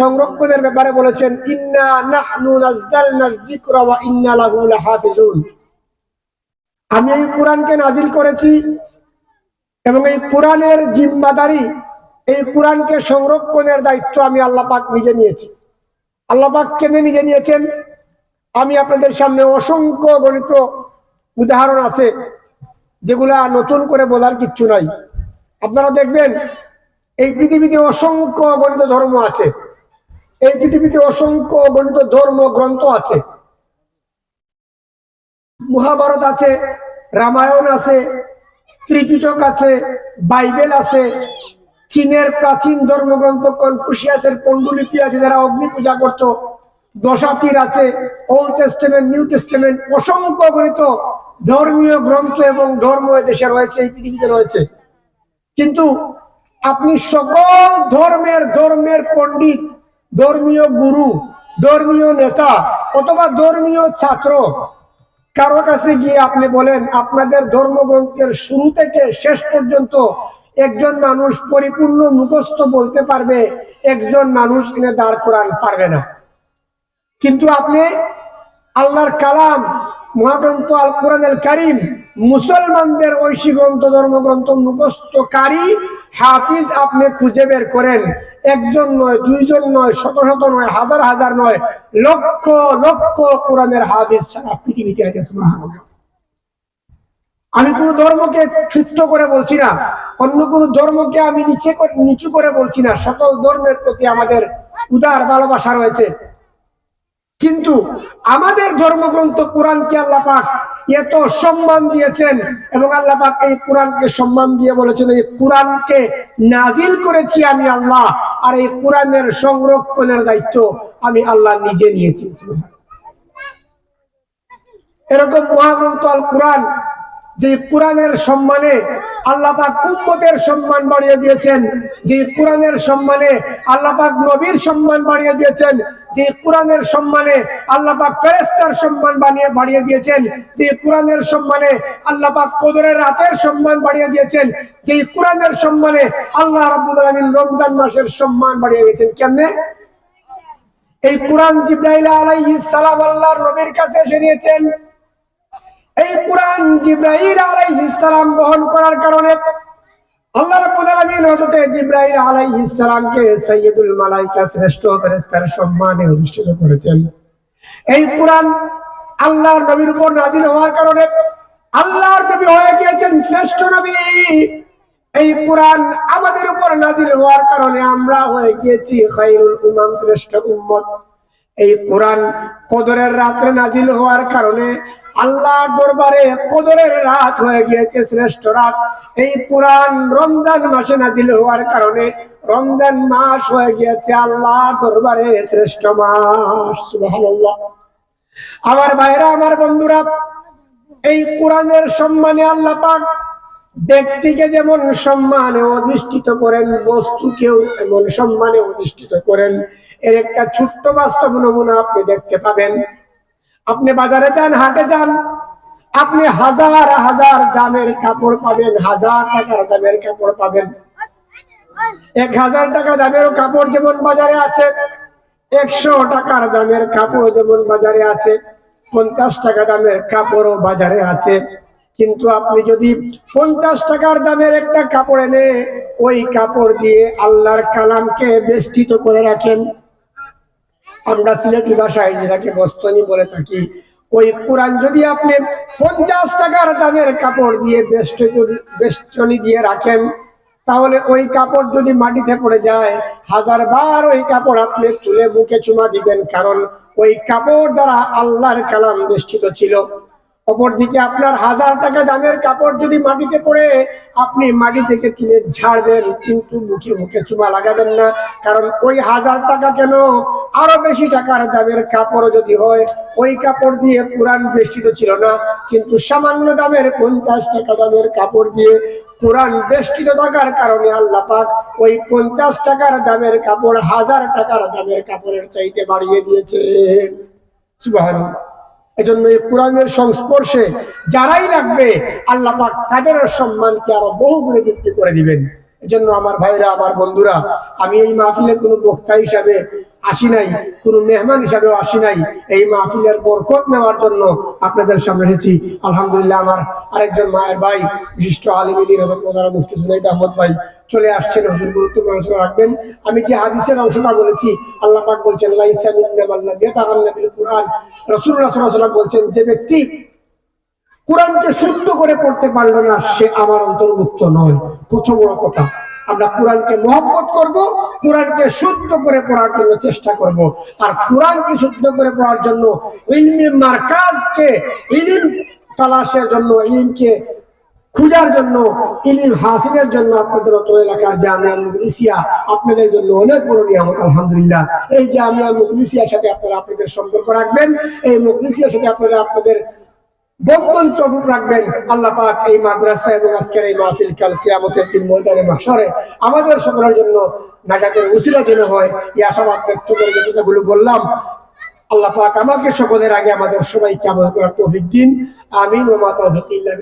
সংরক্ষণের ব্যাপারে বলেছেন, ইন্না আমি এই কোরআনকে নাজিল করেছি এবং জিম্মাদারি, এই কোরআনকে সংরক্ষণের দায়িত্ব আমি আল্লাহ পাক নিজে নিয়েছি। আল্লাহ পাক কেন নিজে নিয়েছেন? আমি আপনাদের সামনে অসংখ্য গণিত উদাহরণ আছে যেগুলা নতুন করে বলার কিচ্ছু নাই। আপনারা দেখবেন এই পৃথিবীতে অসংখ্য গণিত ধর্ম আছে। এই পৃথিবীতে অসংখ্য গণিত ধর্ম গ্রন্থ আছে। মহাভারত আছে, রামায়ণ আছে, ত্রিপিটক আছে, বাইবেল আছে, চীনের প্রাচীন ধর্মগ্রন্থ কনফুসিয়াসের পণ্ডুলিপি আছে যারা অগ্নি পূজা করত, দশাতির আছে, ওল্ড টেস্টামেন্ট, নিউ টেস্টামেন্ট, অসংখ্য গণিত ধর্মীয় গ্রন্থ এবং ধর্ম দেশে রয়েছে, এই পৃথিবীতে রয়েছে। কিন্তু আপনি সকল ধর্মের ধর্মের পণ্ডিত, ধর্মীয় গুরু, ধর্মীয় নেতা অথবা ধর্মীয় ছাত্র, কারও কাছে গিয়ে আপনি বলেন, আপনাদের ধর্মগ্রন্থের শুরু থেকে শেষ পর্যন্ত একজন মানুষ পরিপূর্ণ মুখস্থ বলতে পারবে, একজন মানুষ এনে দাঁড় করান পারবে না। কিন্তু আপনি আল্লাহর কালাম, মহাগ্রন্থ আল কোরআনের কারিম মুসলমানদের ঐশী গ্রন্থ, ধর্মগ্রন্থ মুখস্থকারী হাফিজ আপনি খুঁজে বের করেন। একজন নয়, দুইজন নয়, শত শত নয়, হাজার হাজার নয়, লক্ষ লক্ষ কোরআনের হাফিজ সারা পৃথিবীতে আছে আমি কোন ধর্মকে ছুট্ট করে বলছি না, অন্য কোন ধর্মকে আমি নিচে নিচু করে বলছি না, সকল ধর্মের প্রতি আমাদের উদার ভালোবাসা রয়েছে। কিন্তু আমাদের ধর্মগ্রন্থ কোরআনকে আল্লাহ পাক এত সম্মান দিয়েছেন এবং আল্লাহ এই কোরআনকে সম্মান দিয়ে বলেছেন, এই কোরআনকে নাজিল করেছি আমি আল্লাহ, আর এই কোরআনের সংরক্ষণের দায়িত্ব আমি আল্লাহ নিজে নিয়েছি। এরকম মহাগ্রন্থ আল কোরআন যে কোরআনের সম্মানে আল্লাহ পাক উম্মতের সম্মান বাড়িয়ে দিয়েছেন, যে কোরআনের সম্মানে আল্লাহ পাক নবীর সম্মান বাড়িয়ে দিয়েছেন, যে কোরআনের সম্মানে আল্লাহ পাক ফেরেশতার সম্মান বানিয়ে, বাড়িয়ে দিয়েছেন, যে কোরআনের সম্মানে আল্লাহ পাক কদরের রাতের সম্মান বাড়িয়ে দিয়েছেন, যে কোরআনের সম্মানে আল্লাহ রাব্বুল আলামিন রমজান মাসের সম্মান বাড়িয়ে দিয়েছেন কেমনে? এই কোরআন জিব্রাইল আলাইহিস সালাম আল্লাহর নবীর কাছে এসে নিয়েছেন। এই কোরআন জিব্রাইল আলাইহিস সালাম বহন করার কারণে আল্লাহ রাব্বুল আলামিন হযরত আলাইহিস সালামকে মালায়েকা শ্রেষ্ঠ ফেরেশতার সম্মানে অধিষ্ঠিত করেছেন। এই কোরআন আল্লাহর নবীর উপর নাজিল হওয়ার কারণে আল্লাহর নবী হয়ে গিয়েছেন শ্রেষ্ঠ নবী। এই কোরআন আমাদের উপর নাজিল হওয়ার কারণে আমরা হয়ে গিয়েছি খায়রুল উমাম, শ্রেষ্ঠ উম্মত। এই কোরআন কদরের রাত্রে নাজিল হওয়ার কারণে আল্লাহ দরবারে কদরের রাত হয়ে গিয়েছে শ্রেষ্ঠ রাত। এই কোরআন রমজান মাসে নাজিল হওয়ার কারণে রমজান মাস হয়ে গিয়েছে আল্লাহ দরবারে শ্রেষ্ঠ মাস। আমার ভাইরা, আমার বন্ধুরা, এই কোরআনের সম্মানে আল্লাহ পাক ব্যক্তিকে যেমন সম্মানে অধিষ্ঠিত করেন, বস্তুকেও এমন সম্মানে অধিষ্ঠিত করেন। এর একটা ছোট্ট বাস্তব নমুনা আপনি দেখতে পাবেন। আপনি বাজারে যান, হাটে যান, আপনি হাজার হাজার দামের কাপড় পাবেন, হাজার টাকার দামের কাপড় পাবেন। এক হাজার টাকা দামের কাপড় যেমন বাজারে আছে, একশো টাকার দামের কাপড় যেমন বাজারে আছে, পঞ্চাশ টাকা দামের কাপড়ও বাজারে আছে। কিন্তু আপনি যদি পঞ্চাশ টাকার দামের একটা কাপড় এনে ওই কাপড় দিয়ে আল্লাহর কালামকে বেষ্টিত করে রাখেন। আমরা সিলেটি ভাষায় যেটাকে বস্তনি বলে থাকি, ওই কোরআন যদি আপনি পঞ্চাশ টাকার দামের কাপড় দিয়ে বেষ্ট বেষ্টনী দিয়ে রাখেন, তাহলে ওই কাপড় যদি মাটিতে পড়ে যায় হাজার বার ওই কাপড় আপনি তুলে বুকে চুমা দিবেন, কারণ ওই কাপড় দ্বারা আল্লাহর কালাম বেষ্টিত ছিল। অপরদিকে আপনার হাজার টাকা দামের কাপড় যদি মাটিতে পড়ে, আপনি মাটি থেকে তুলে ঝাড়বেন, কিন্তু মুখে মুখে চুমা লাগাবেন না। কারণ ওই হাজার টাকা কেন? আরও বেশি টাকার দামের কাপড় যদি হয়, ওই কাপড় দিয়ে কোরআন বেষ্টিত ছিল না, কিন্তু সামান্য দামের পঞ্চাশ টাকা দামের কাপড় দিয়ে কোরআন বেষ্টিত থাকার কারণে আল্লাহ পাক ওই পঞ্চাশ টাকার দামের কাপড়, হাজার টাকার দামের কাপড়ের চাইতে বাড়িয়ে দিয়েছে সুবহানাল্লাহ। এজন্য এই কোরআনের সংস্পর্শে যারাই লাগবে, আল্লাহ পাক তাদের সম্মানকে আরও বহু গুণে বৃদ্ধি করে দিবেন। এজন্য আমার ভাইরা, আমার বন্ধুরা, আমি এই মাহফিলে কোনো বক্তা হিসাবে আসি নাই, কোনো মেহমান হিসাবেও আসি নাই। এই মাহফিলের বরকত নেওয়ার জন্য আপনাদের সামনে এসেছি। আলহামদুলিল্লাহ, আমার আরেকজন মায়ের ভাই, বিশিষ্ট আলিমিদিন হজরত মুফতি জুনাইদ আহমদ ভাই চলে আসছেন। হুজুর গুরুত্বপূর্ণ আলোচনা রাখবেন। আমি যে হাদিসের অংশটা বলেছি, আল্লাহ পাক বলছেন কুরআন। আলাইহি ওয়াসাল্লাম বলছেন, যে ব্যক্তি কোরআনকে শুদ্ধ করে পড়তে পারল না, সে আমার অন্তর্ভুক্ত নয়। কত বড় কথা। আমরা কোরআনকে মহব্বত করব, কোরআনকে শুদ্ধ করে পড়ার জন্য চেষ্টা করব। আর কোরআনকে শুদ্ধ করে পড়ার জন্য মার্কাজকে ইলিম তালাশের জন্য, ইলিমকে খুঁজার জন্য, ইলিম হাসিলের জন্য আপনাদের অত এলাকার জামিয়া মুগলিসিয়া আপনাদের জন্য অনেক বড় নিয়ামত, আলহামদুলিল্লাহ। এই জামিয়া মুগলিসিয়ার সাথে আপনারা আপনাদের সম্পর্ক রাখবেন, এই মুগলিসিয়ার সাথে আপনারা আপনাদের রাখবেন। আল্লাহ পাক এই মাদ্রাসা এবং আজকের এই মাহফিল কাল কিয়ামতের তিন ময়দানে মাসরে আমাদের সকলের জন্য নাজাতের উচিরা যেন হয়, এই আশাবাদ ব্যক্ত করে যতগুলো বললাম। আল্লাহ পাক আমাকে সকলের আগে আমাদের সবাইকে কেমন তৌফিক দিন। আমিন, ওয়া মা তৌফিক ইল্লা